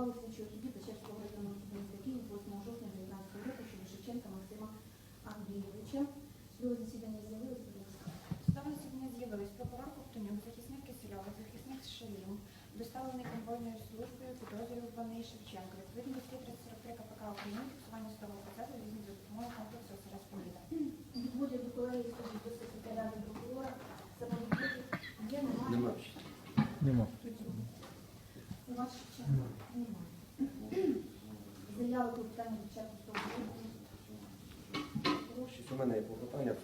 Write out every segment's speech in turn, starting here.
на ухвалу слідчого судді Печерського районного міста Києва 8 жовтня 2019 року щодо Шевченка Максима Андрійовича. Судове засідання з'явилось, будь ласка. Судове засідання з'явились прокурор Ковтонюк, захисник Кисельова, захисник Шалім, доставлений конвойною службою підозрюваний Шевченко. Відповідно до статті 33 КПК України фіксування судового процесу здійснюється за допомогою комплексу СРС Політа. Відводять до колеги судді до секретаря до прокурора. Самовідводів є, немає? Нема. Нема. У вас Шевченка? Немає. Заява про питання до чату Щось у є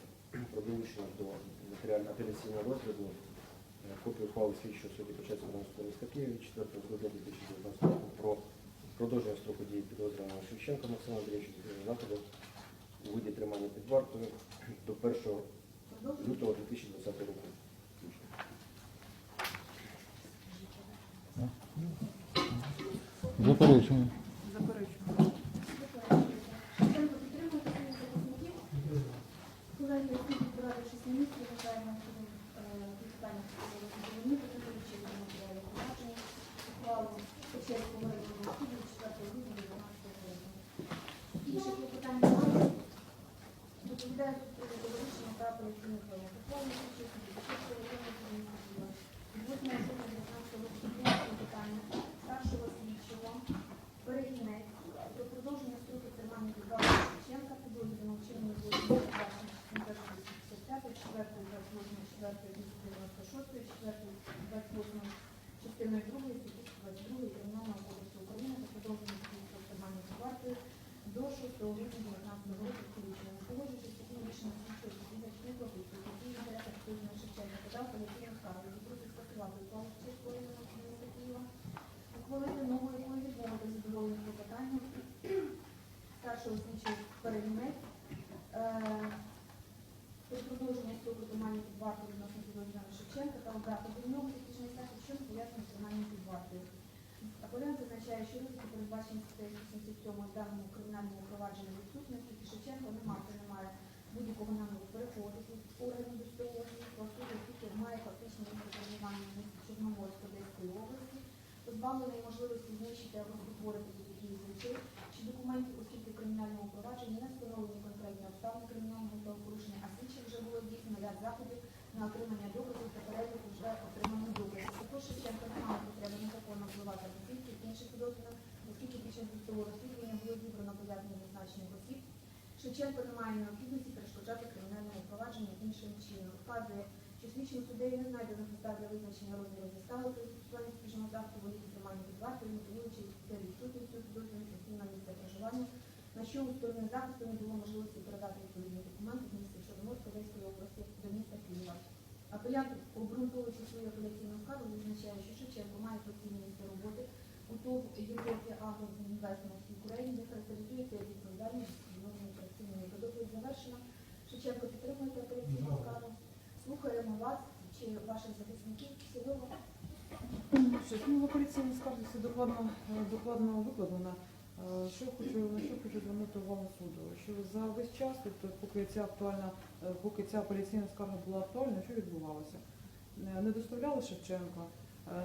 про долучення до матеріального апеляційного розгляду е, копію ухвали слідчого судді Донецького міста Києва 4 грудня 2019 року про продовження строку дії підозрюваного Шевченка Максима Андрійовича заходу у виді тримання під вартою до 1 лютого 2020 року. Заперечення. Що е, питання Печерського районного суду 4 грудня 2019 року. Інших клопотань немає. Доповідає тут про вирішення та апеляційних вимог. Ухвалу слідчого суду Печерського районного суду міста Києва. Від 8 жовтня 19 року підняття питання старшого слідчого Перегінець про продовження строку тримання під вартою Шевченка підозрюваного вчинення злочину першим 55, 4, 28, 4, 296, 4, 28, частиною 2, статті 22 Кримінального кодексу України та продовження вартою до 6 грудня 19 року слідчого судді зачинив прописку, які інтереси підозрюваного Шевченка подав апеляційну скаргу, які просить скасувати ухвалу Чеського районного суду міста Києва ухвалити нову якою відмовити задоволення клопотання старшого слідчого перевінець про продовження строку тримання під вартою відносно підозрюваного Шевченка та обрати до нього запобіжний захід, що пов'язаний з триманням під вартою. Апелянт зазначає, що ризики передбачені 87 даному кримінальному провадженню відсутні, оскільки Шевченко не мав, не має будь-якого наміру переходу від органів досудового слідства, суду, оскільки має місце в місті Чорноморськ Одеської області, позбавлений можливості знищити або спотворити будь-які злочин чи документів, оскільки в кримінальному провадженні не встановлені конкретні обставини кримінального правопорушення, а слідчим вже було здійснено ряд заходів на отримання доказів та перелік вже отриманих доказів. Також Шевченко не має потреби незаконно впливати на свідків інших підозрюваних, оскільки під час досудового Шевченко не має необхідності перешкоджати кримінальному провадженню іншим чином. Вказує, що слідчим суддею не знайдено підстав для визначення розміру застави при застосуванні спільного заходу воліті тримання під вартою, мотивуючи це відсутністю підозрюваних на місце проживання, на що у сторони захисту не було можливості передати відповідні документи з міста Чорноморська Одеської області до міста Києва. Апелянт, обґрунтовуючи свою апеляційну скаргу, визначає, що Шевченко має постійне місце роботи у ТОВ Європі Агро Інвестмент Україні, де характеризується відповідальність відносно працівника. Доповідь завершена. Шевченко підтримуєте апеляційну скаргу. Слухаємо вас чи ваших захисників. Сідово. Щось, ну, в апеляційній скарзі докладно, е, докладно викладено. Е, Що хочу, на що хочу звернути увагу суду? Що за весь час, тобто поки ця актуальна, е, поки ця апеляційна скарга була актуальна, що відбувалося? Не доставляли Шевченка,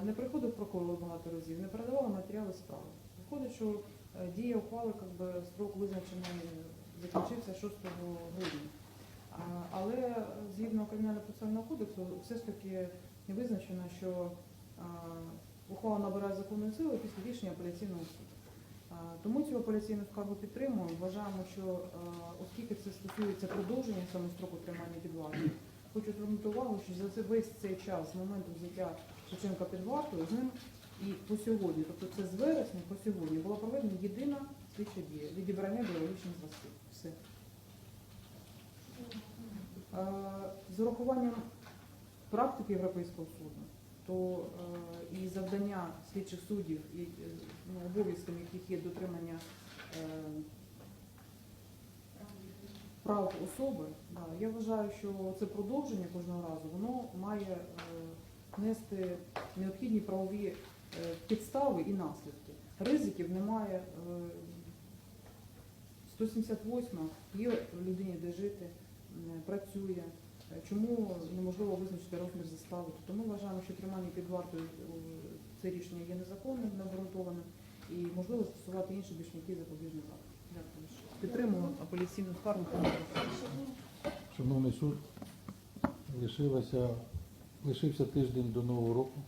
не приходив прокурор багато разів, не передавали матеріали справи. Виходить, що дія ухвали, как би, строк визначений закінчився 6 грудня. Але згідно кримінального процесуального кодексу, все ж таки визначено, що ухвала набирає законної сили після рішення апеляційного суду. Тому цю апеляційну скаргу підтримуємо. Вважаємо, що оскільки це стосується продовження саме строку тримання під вартою, хочу звернути увагу, що за весь цей час з моменту взяття Шевченка під вартою з ним і по сьогодні, тобто це з вересня по сьогодні, була проведена єдина слідча дія відібрання біологічних зразків. Все. З урахуванням практики Європейського суду, то е, і завдання слідчих суддів, і е, ну, обов'язками яких є дотримання е, прав особи, да, я вважаю, що це продовження кожного разу, воно має нести необхідні правові підстави і наслідки. Ризиків немає. е, 178 є людині де жити, працює, Чому неможливо визначити розмір застави? Тобто ми вважаємо, що тримання під вартою е, це рішення є незаконним, необґрунтованим і можливо застосувати інші більш м'які запобіжні заходи. Дякую. Підтримуємо апеляційну скаргу. Шановний суд, лишилося, лишився тиждень до Нового року.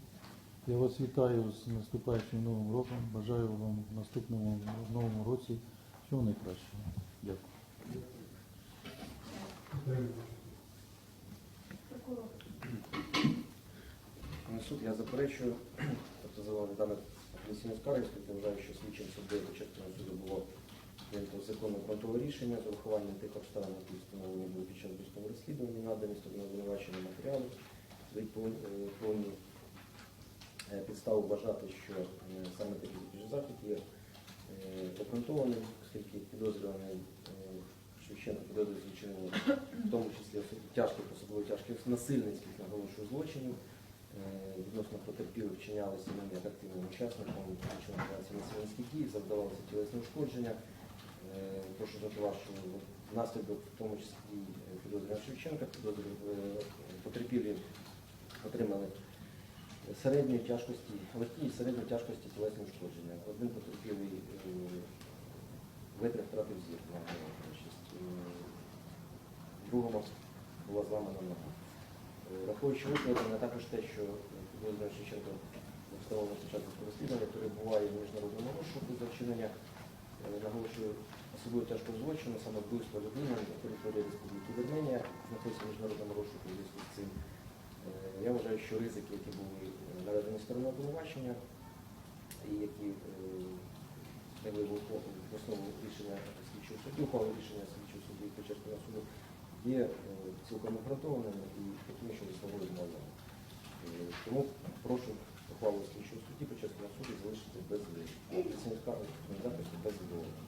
Я вас вітаю з наступаючим Новим роком. Бажаю вам в наступному новому році всього найкращого. Дякую. Прокурор. На суд я заперечую, тобто завали дане апеляційну скаргу, оскільки вважаю, що слідчим суддею Печерського суду було прийнято законне фронтове рішення з урахуванням тих обставин, які встановлені були під час досудового розслідування, надані стороною обвинувачення матеріалу, дають е, повні е, підстави вважати, що е, саме такий запобіжний захід є обґрунтованим, оскільки підозрюваний Шевченко підозрюється вчинення, в тому числі тяжких, особливо тяжких насильницьких наголошую злочинів. Е, Відносно потерпілих вчинялися ним як активним учасником операції насильницьких дій, завдавалося тілесне ушкодження. Е, Прошу звертувати, що внаслідок, в тому числі дій е, підозрюваного Шевченка, потерпілі отримали середньої тяжкості, легкі і середньої тяжкості тілесні ушкодження. Один потерпілий е, втратив зір на другому була зламана нога. Враховуючи викладене також те, що підозрюваний Шевченко встановлено спочатку розслідування, перебуває в міжнародному розшуку за вчинення, е, наголошую, особливо тяжкого злочину, саме вбивство людини на території Республіки Вірменія, знаходиться в міжнародному розшуку у зв'язку з цим. Е, Я вважаю, що ризики, які були е, наведені стороною обвинувачення, і які в основу в рішення слідчого суду, ухвали рішення слідчого і Печерського суду, є е, цілком обґрунтованими і такими, що заслуговують на увагу. Е, Тому прошу ухвалу слідчого судді Печерського суду залишити без апеляційних без задоволення.